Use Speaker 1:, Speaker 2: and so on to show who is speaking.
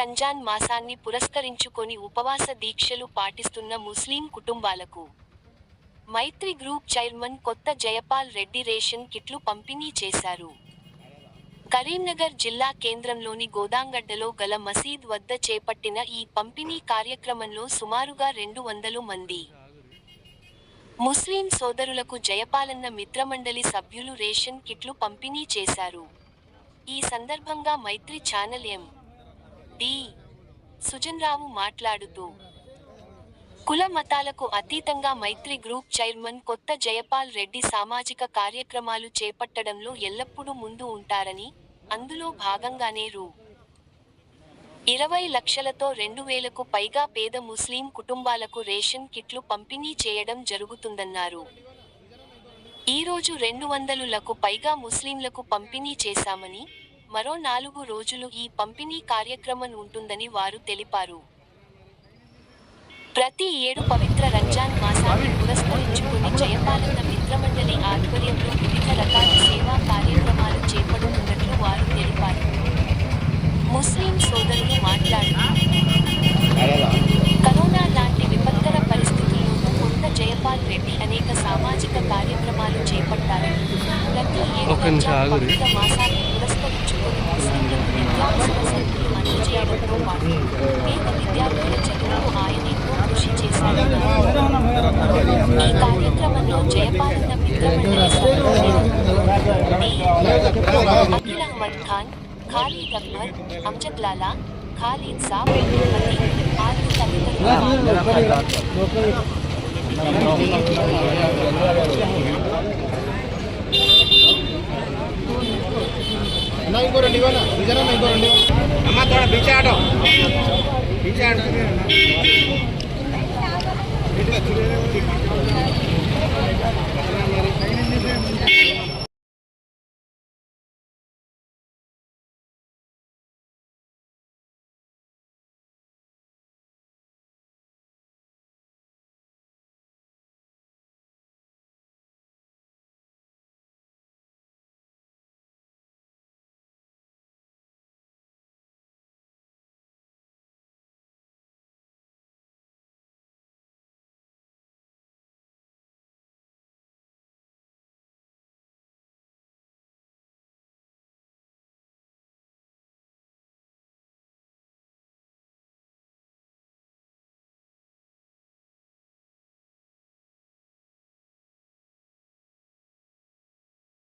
Speaker 1: రంజాన్ మాసాన్ని పురస్కరించుకొని ఉపవాస దీక్షలు పాటిస్తున్న ముస్లిం కుటుంబాలకు మైత్రి గ్రూప్ చైర్మన్ కొత్త జయపాల్ రెడ్డి రేషన్ కిట్లు పంపిణీ చేశారు. కరీంనగర్ జిల్లా కేంద్రంలోని గోదాంగడ్డలో గల మసీద్ వద్ద చేపట్టిన ఈ పంపిణీ కార్యక్రమంలో సుమారుగా రెండు వందలు మంది ముస్లిం సోదరులకు జయపాలన్న మిత్రమండలి సభ్యులు రేషన్ కిట్లు పంపిణీ చేశారు. ఈ సందర్భంగా మైత్రి ఛానల్ ఎం డి సుజన్రావు మాట్లాడుతూ కుల మతాలకు అతీతంగా మైత్రి గ్రూప్ చైర్మన్ కొత్త జయపాల్ రెడ్డి సామాజిక కార్యక్రమాలు చేపట్టడంలో ఎల్లప్పుడూ ముందు ఉంటారని అందులో భాగంగానే రూ. ఇరవై లక్షలతో రెండు వేలకు పైగా పేద ముస్లిం కుటుంబాలకు రేషన్ కిట్లు పంపిణీ చేయడం జరుగుతుందన్నారు. ఈరోజు రెండు వందలులకు పైగా ముస్లింలకు పంపిణీ చేశామని మరో నాలుగు రోజులు ఈ పంపిణీ కార్యక్రమం ఉంటుందని వారు తెలిపారు. ప్రతి ఏడు పవిత్ర రంజాన్ మాసాన్ని పురస్కరించుకుని జయపాలన్న మిత్రమండలి ఆధ్వర్యంలో వివిధ రకాల సేవా కార్యక్రమాలు చేపడుతున్నట్లు వారు తెలిపారు. ముస్లిం సోదరులు మాట్లాడుతూ కరోనా లాంటి విపత్కర పరిస్థితుల్లోనూ కొత్త జయపాల్ రెడ్డి అనేక సామాజిక కార్యక్రమాలు చేపట్టారని ప్రతి ఏడు
Speaker 2: ఒక్క
Speaker 1: ఈ కార్యక్రమంలో జయపాలన్న మిత్రమండలి సభ్యులు అఖిల్ అహ్మద్ ఖాన్ ఖాళీద్ అక్బర్ అమ్జద్ లాలా ఖాళీద్ సాబ్ మతి ఆది తదితరులు
Speaker 3: రెండు ఇవ్వాలి విజయనగరం ఇంకో రెండు అమ్మ తోడ బీచ్ ఆటో బీచ్ ఆటో